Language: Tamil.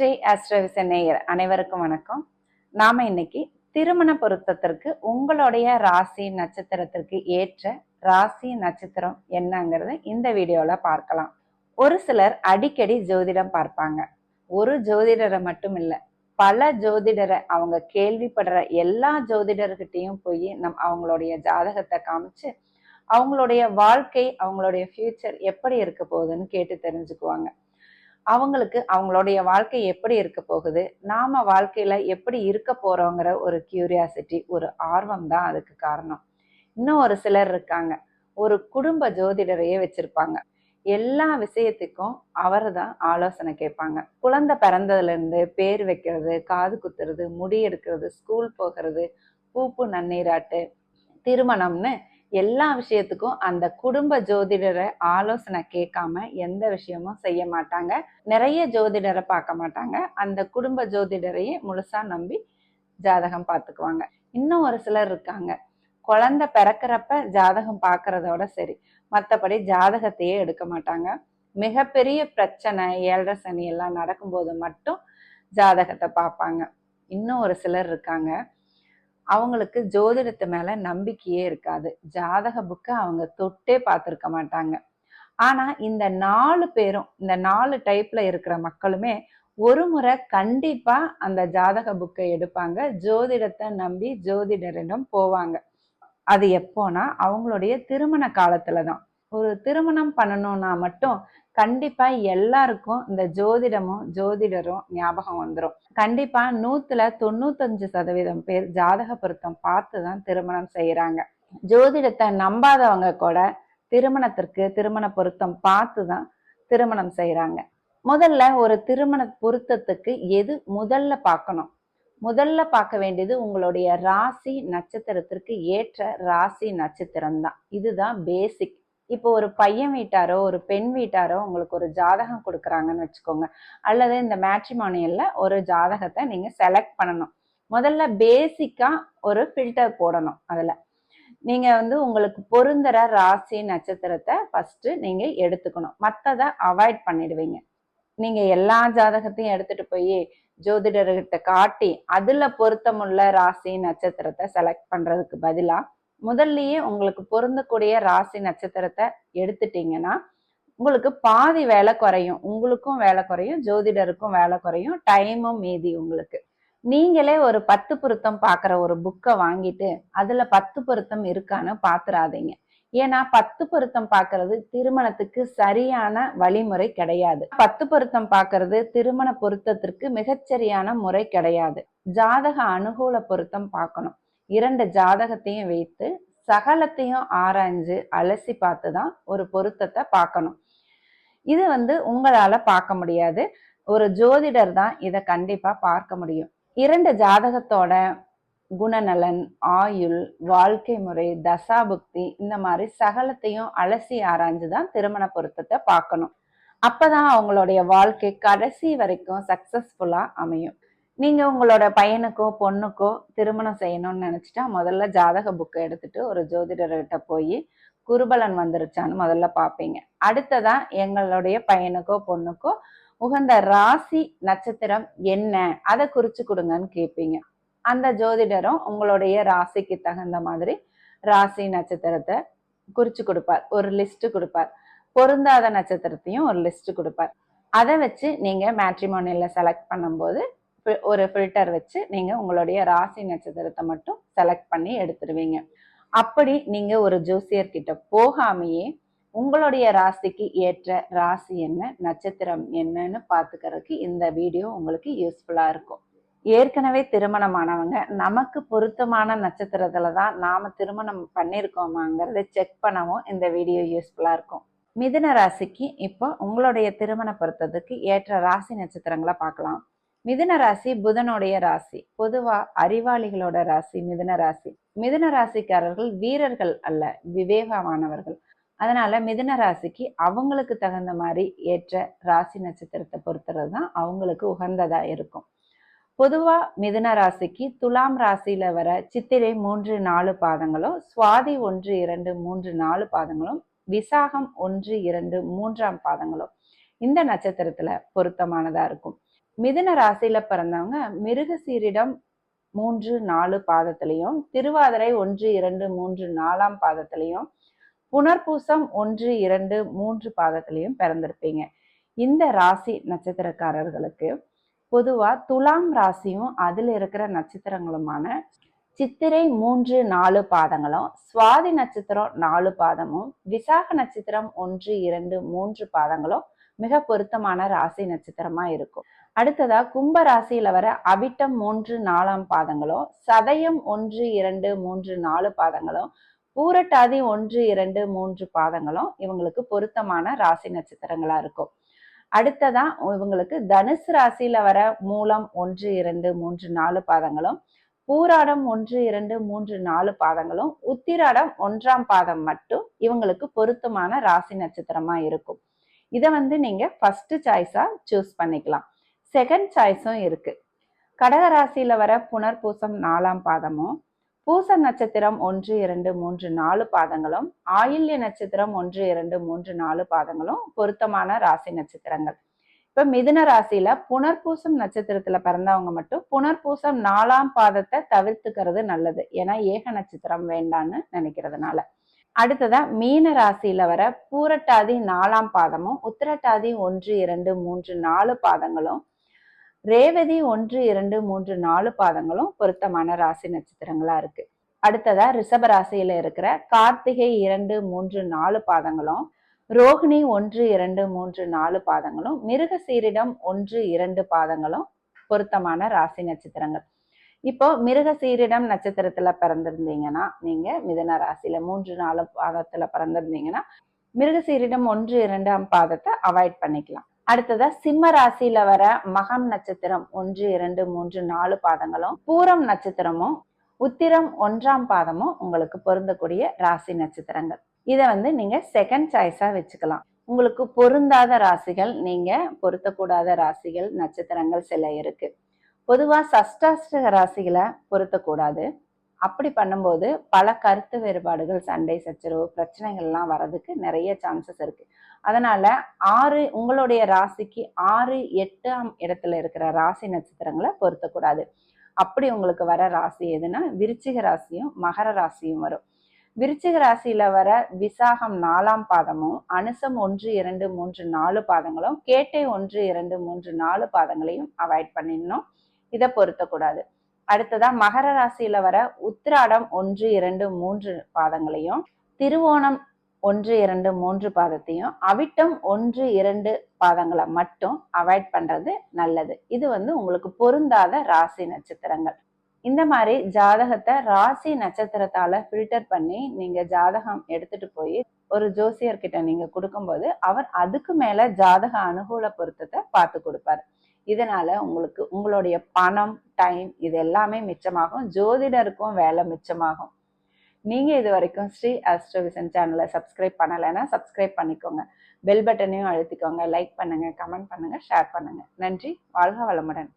ஸ்ரீ அஸ்ரவிச நேயர் அனைவருக்கும் வணக்கம். நாம இன்னைக்கு திருமண பொருத்தத்திற்கு உங்களுடைய ராசி நட்சத்திரத்திற்கு ஏற்ற ராசி நட்சத்திரம் என்னங்கிறத இந்த வீடியோல பார்க்கலாம். ஒரு சிலர் அடிக்கடி ஜோதிடம் பார்ப்பாங்க. ஒரு ஜோதிடரை மட்டும் இல்லை பல ஜோதிடரை அவங்க கேள்விப்படுற எல்லா ஜோதிடர்கிட்டையும் போய் நம் அவங்களுடைய ஜாதகத்தை காமிச்சு அவங்களுடைய வாழ்க்கை அவங்களுடைய ஃபியூச்சர் எப்படி இருக்க போகுதுன்னு கேட்டு தெரிஞ்சுக்குவாங்க. அவங்களுக்கு அவங்களுடைய வாழ்க்கை எப்படி இருக்க போகுது? நாம வாழ்க்கையில எப்படி இருக்க போறோங்கிற ஒரு கியூரியாசிட்டி ஒரு ஆர்வம் தான் அதுக்கு காரணம். இன்னும் ஒரு சிலர் இருக்காங்க. ஒரு குடும்ப ஜோதிடரையே வச்சிருப்பாங்க. எல்லா விஷயத்துக்கும் அவர் தான் ஆலோசனை கேட்பாங்க. குழந்தை பிறந்ததுலேருந்து பேர் வைக்கிறது காது குத்துறது முடி எடுக்கிறது ஸ்கூல் போகிறது பூப்பு நன்னீராட்டு திருமணம்னு எல்லா விஷயத்துக்கும் அந்த குடும்ப ஜோதிடரை ஆலோசனை கேட்காம எந்த விஷயமும் செய்ய மாட்டாங்க. நிறைய ஜோதிடரை பார்க்க மாட்டாங்க. அந்த குடும்ப ஜோதிடரையே முழுசா நம்பி ஜாதகம் பார்த்துக்குவாங்க. இன்னும் ஒரு சிலர் இருக்காங்க. குழந்தை பிறக்கிறப்ப ஜாதகம் பார்க்கறதோட சரி. மற்றபடி ஜாதகத்தையே எடுக்க மாட்டாங்க. மிகப்பெரிய பிரச்சனை ஏழரை சனி எல்லாம் நடக்கும்போது மட்டும் ஜாதகத்தை பார்ப்பாங்க. இன்னும் ஒரு சிலர் இருக்காங்க. அவங்களுக்கு ஜோதிடத்து மேல நம்பிக்கையே இருக்காது. ஜாதக புக்கை அவங்க தொட்டே பார்த்துருக்க மாட்டாங்க. ஆனா இந்த நாலு பேரும் இந்த நாலு டைப்ல இருக்கிற மக்களுமே ஒரு முறை கண்டிப்பா அந்த ஜாதக புக்கை எடுப்பாங்க. ஜோதிடத்தை நம்பி ஜோதிடரிடம் போவாங்க. அது எப்போனா அவங்களுடைய திருமண காலத்துல தான். ஒரு திருமணம் பண்ணணும்னா மட்டும் கண்டிப்பா எல்லாருக்கும் இந்த ஜோதிடமும் ஜோதிடரும் ஞாபகம் வந்துடும் கண்டிப்பா நூத்துல தொண்ணூத்தஞ்சு சதவீதம் பேர் ஜாதக பொருத்தம் பார்த்து தான் திருமணம் செய்யறாங்க ஜோதிடத்தை நம்பாதவங்க கூட திருமணத்திற்கு திருமண பொருத்தம் பார்த்து தான் திருமணம் செய்யறாங்க முதல்ல ஒரு திருமண பொருத்தத்துக்கு எது முதல்ல பார்க்கணும்? முதல்ல பார்க்க வேண்டியது உங்களுடைய ராசி நட்சத்திரத்திற்கு ஏற்ற ராசி நட்சத்திரம் தான் இதுதான் பேசிக் இப்போ ஒரு பையன் வீட்டாரோ ஒரு பெண் வீட்டாரோ உங்களுக்கு ஒரு ஜாதகம் கொடுக்குறாங்கன்னு வச்சுக்கோங்க. அல்லது இந்த மேட்ரிமானியல்ல ஒரு ஜாதகத்தை நீங்க செலக்ட் பண்ணணும். முதல்ல பேசிக்கா ஒரு ஃபில்டர் போடணும் அதுல. நீங்க வந்து உங்களுக்கு பொருந்துற ராசி நட்சத்திரத்தை ஃபர்ஸ்ட் நீங்க எடுத்துக்கணும். மற்றதை அவாய்ட் பண்ணிடுவீங்க. நீங்க எல்லா ஜாதகத்தையும் எடுத்துட்டு போய் ஜோதிடர்கிட்ட காட்டி அதுல பொருத்தமுள்ள ராசி நட்சத்திரத்தை செலக்ட் பண்றதுக்கு பதிலாக முதல்லயே உங்களுக்கு பொருந்தக்கூடிய ராசி நட்சத்திரத்தை எடுத்துட்டீங்கன்னா உங்களுக்கு பாதி வேலை குறையும். உங்களுக்கும் வேலை குறையும். ஜோதிடருக்கும் வேலை குறையும். டைமும் மீதி உங்களுக்கு. நீங்களே ஒரு பத்து பொருத்தம் பார்க்குற ஒரு புக்கை வாங்கிட்டு அதுல பத்து பொருத்தம் இருக்கான்னு பாத்துறாதீங்க. ஏன்னா பத்து பொருத்தம் பார்க்கறது திருமணத்துக்கு சரியான வழிமுறை கிடையாது. பத்து பொருத்தம் பார்க்கறது திருமண பொருத்தத்திற்கு மிகச்சரியான முறை கிடையாது. ஜாதக அனுகூல பொருத்தம் பார்க்கணும். இரண்டு ஜாதகத்தையும் வைத்து சகலத்தையும் ஆராய்ஞ்சு அலசி பார்த்து தான் ஒரு பொருத்தத்தை பார்க்கணும். இது வந்து உங்களால பார்க்க முடியாது. ஒரு ஜோதிடர் தான் இதை கண்டிப்பா பார்க்க முடியும். இரண்டு ஜாதகத்தோட குணநலன் ஆயுள் வாழ்க்கை முறை தசாபுக்தி இந்த மாதிரி சகலத்தையும் அலசி ஆராய்ஞ்சு தான் திருமண பொருத்தத்தை பார்க்கணும். அப்பதான் அவங்களுடைய வாழ்க்கை கடைசி வரைக்கும் சக்சஸ்ஃபுல்லா அமையும். நீங்கள் உங்களோட பையனுக்கோ பொண்ணுக்கோ திருமணம் செய்யணும்னு நினச்சிட்டா முதல்ல ஜாதக புக்கை எடுத்துட்டு ஒரு ஜோதிடர்கிட்ட போய் குருபலன் வந்துருச்சான்னு முதல்ல பார்ப்பீங்க அடுத்ததா எங்களுடைய பையனுக்கோ பொண்ணுக்கோ உகந்த ராசி நட்சத்திரம் என்ன? அதை குறிச்சு கொடுங்கன்னு கேட்பீங்க அந்த ஜோதிடரும் உங்களுடைய ராசிக்கு தகுந்த மாதிரி ராசி நட்சத்திரத்தை குறிச்சு கொடுப்பார். ஒரு லிஸ்ட் கொடுப்பார். பொருந்தாத நட்சத்திரத்தையும் ஒரு லிஸ்ட் கொடுப்பார். அதை வச்சு நீங்க மேட்ரிமோனியில் செலக்ட் பண்ணும்போது ஒரு ஃபில்டர் வச்சு நீங்கள் உங்களுடைய ராசி நட்சத்திரத்தை மட்டும் செலக்ட் பண்ணி எடுத்துருவீங்க. அப்படி நீங்கள் ஒரு ஜோசியர் கிட்ட போகாமையே உங்களுடைய ராசிக்கு ஏற்ற ராசி என்ன நட்சத்திரம் என்னன்னு பார்த்துக்கிறதுக்கு இந்த வீடியோ உங்களுக்கு யூஸ்ஃபுல்லாக இருக்கும். ஏற்கனவே திருமணமானவங்க நமக்கு பொருத்தமான நட்சத்திரத்துல தான் நாம திருமணம் பண்ணியிருக்கோமாங்கிறத செக் பண்ணவும் இந்த வீடியோ யூஸ்ஃபுல்லாக இருக்கும். மிதுன ராசிக்கு இப்போ உங்களுடைய திருமண பொருத்தத்துக்கு ஏற்ற ராசி நட்சத்திரங்களை பார்க்கலாம். மிதுன ராசி புதனுடைய ராசி. பொதுவா அறிவாளிகளோட ராசி மிதுன ராசி. மிதுன ராசிக்காரர்கள் வீரர்கள் அல்ல விவேகமானவர்கள். அதனால மிதுன ராசிக்கு அவங்களுக்கு தகுந்த மாதிரி ஏற்ற ராசி நட்சத்திரத்தை பொறுத்துறது தான் அவங்களுக்கு உகந்ததா இருக்கும். பொதுவா மிதுன ராசிக்கு துலாம் ராசியில வர சித்திரை மூன்று நாலு பாதங்களும் சுவாதி ஒன்று இரண்டு மூன்று நாலு பாதங்களும் விசாகம் ஒன்று இரண்டு மூன்றாம் பாதங்களும் இந்த நட்சத்திரத்துல பொருத்தமானதா இருக்கும். மிதுன ராசியில பிறந்தவங்க மிருகசீரிடம் மூன்று நாலு பாதத்திலையும் திருவாதிரை ஒன்று இரண்டு மூன்று நாலாம் பாதத்திலையும் புனர்பூசம் ஒன்று இரண்டு மூன்று பாதத்திலையும் பிறந்திருப்பீங்க. இந்த ராசி நட்சத்திரக்காரர்களுக்கு பொதுவா துலாம் ராசியும் அதில் இருக்கிற நட்சத்திரங்களுமான சித்திரை மூன்று நாலு பாதங்களும் சுவாதி நட்சத்திரம் நாலு பாதமும் விசாக நட்சத்திரம் ஒன்று இரண்டு மூன்று பாதங்களும் மிக பொருத்தமான ராசி நட்சத்திரமா இருக்கும். அடுத்ததா கும்ப ராசியில வர அவிட்டம் மூன்று நாலாம் பாதங்களும் சதயம் ஒன்று இரண்டு மூன்று நாலு பாதங்களும் பூரட்டாதி ஒன்று இரண்டு மூன்று பாதங்களும் இவங்களுக்கு பொருத்தமான ராசி நட்சத்திரங்களா இருக்கும். அடுத்ததா இவங்களுக்கு தனுசு ராசியில வர மூலம் ஒன்று இரண்டு மூன்று நாலு பாதங்களும் பூராடம் ஒன்று இரண்டு மூன்று நாலு பாதங்களும் உத்திராடம் ஒன்றாம் பாதம் மட்டும் இவங்களுக்கு பொருத்தமான ராசி நட்சத்திரமா இருக்கும். இதை வந்து நீங்க ஃபர்ஸ்ட் சாய்ஸா சூஸ் பண்ணிக்கலாம். செகண்ட் சாய்ஸும் இருக்கு. கடக வர வர புனர்பூசம் நாலாம் பாதமும் பூச நட்சத்திரம் ஒன்று இரண்டு மூன்று நாலு பாதங்களும் ஆயில்ய நட்சத்திரம் ஒன்று இரண்டு மூன்று நாலு பாதங்களும் பொருத்தமான ராசி நட்சத்திரங்கள். இப்ப மிதுன ராசியில புனர்பூசம் நட்சத்திரத்துல பிறந்தவங்க மட்டும் புனர்பூசம் நாலாம் பாதத்தை தவிர்த்துக்கிறது நல்லது. ஏன்னா ஏக நட்சத்திரம் வேண்டான்னு நினைக்கிறதுனால. அடுத்ததா மீன ராசியில வர பூரட்டாதி நாலாம் பாதமும் உத்திரட்டாதி ஒன்று இரண்டு மூன்று நாலு பாதங்களும் ரேவதி ஒன்று இரண்டு மூன்று நாலு பாதங்களும் பொருத்தமான ராசி நட்சத்திரங்களா இருக்கு. அடுத்ததா ரிஷப ராசியில இருக்கிற கார்த்திகை இரண்டு மூன்று நாலு பாதங்களும் ரோகிணி ஒன்று இரண்டு மூன்று நாலு பாதங்களும் மிருக சீரிடம் ஒன்று இரண்டு பாதங்களும் பொருத்தமான ராசி நட்சத்திரங்கள். இப்போ மிருக சீரிடம் நட்சத்திரத்துல பிறந்திருந்தீங்கன்னா நீங்க மிதன ராசியில மூன்று நாலு பாதத்துல பிறந்திருந்தீங்கன்னா மிருக சீரிடம் ஒன்று இரண்டாம் பாதத்தை அவாய்ட் பண்ணிக்கலாம். அடுத்ததா சிம்ம ராசியில வர மகம் நட்சத்திரம் ஒன்று இரண்டு மூன்று நாலு பாதங்களும் பூரம் நட்சத்திரமும் உத்திரம் ஒன்றாம் பாதமும் உங்களுக்கு பொருந்தக்கூடிய ராசி நட்சத்திரங்கள். இதை வந்து நீங்க செகண்ட் சாய்ஸா வச்சுக்கலாம். உங்களுக்கு பொருந்தாத ராசிகள் நீங்க பொருத்தக்கூடாத ராசிகள் நட்சத்திரங்கள் சில இருக்கு. பொதுவா சஷ்டாஷ்ட ராசிகளை பொருத்தக்கூடாது. அப்படி பண்ணும்போது பல கருத்து வேறுபாடுகள் சண்டை சச்சரவு பிரச்சனைகள்லாம் வர்றதுக்கு நிறைய சான்சஸ் இருக்கு. அதனால ஆறு உங்களுடைய ராசிக்கு ஆறு எட்டாம் இடத்துல இருக்கிற ராசி நட்சத்திரங்களை பொருத்தக்கூடாது. அப்படி உங்களுக்கு வர ராசி எதுனா விருச்சிக ராசியும் மகர ராசியும் வரும். விருச்சிக ராசியில வர விசாகம் நாலாம் பாதமும் அனுசம் ஒன்று இரண்டு மூன்று நாலு பாதங்களும் கேட்டை ஒன்று இரண்டு மூன்று நாலு பாதங்களையும் அவாய்ட் பண்ணிடணும். இதை பொருத்தக்கூடாது. அடுத்ததா மகர ராசியில வர உத்திராடம் ஒன்று இரண்டு மூன்று பாதங்களையும் திருவோணம் ஒன்று இரண்டு மூன்று பாதத்தையும் அவிட்டம் ஒன்று இரண்டு பாதங்களை மட்டும் அவாய்ட் பண்றது நல்லது. இது வந்து உங்களுக்கு பொருந்தாத ராசி நட்சத்திரங்கள். இந்த மாதிரி ஜாதகத்தை ராசி நட்சத்திரத்தால ஃபில்டர் பண்ணி நீங்க ஜாதகம் எடுத்துட்டு போய் ஒரு ஜோசியர்கிட்ட நீங்க கொடுக்கும்போது அவர் அதுக்கு மேல ஜாதக அனுகூல பொருத்தத்தை பார்த்து கொடுப்பாரு. இதனால உங்களுக்கு உங்களுடைய பணம் டைம் இது எல்லாமே மிச்சமாகும். ஜோதிடருக்கும் வேலை மிச்சமாகும். நீங்கள் இது வரைக்கும் ஸ்ரீ அஸ்ட்ரோவிசன் சேனலை சப்ஸ்கிரைப் பண்ணலைன்னா சப்ஸ்கிரைப் பண்ணிக்கோங்க. பெல் பட்டனையும் அழுத்திக்கோங்க. லைக் பண்ணுங்கள் கமெண்ட் பண்ணுங்கள் ஷேர் பண்ணுங்கள் நன்றி. வாழ்க வளமுடன்.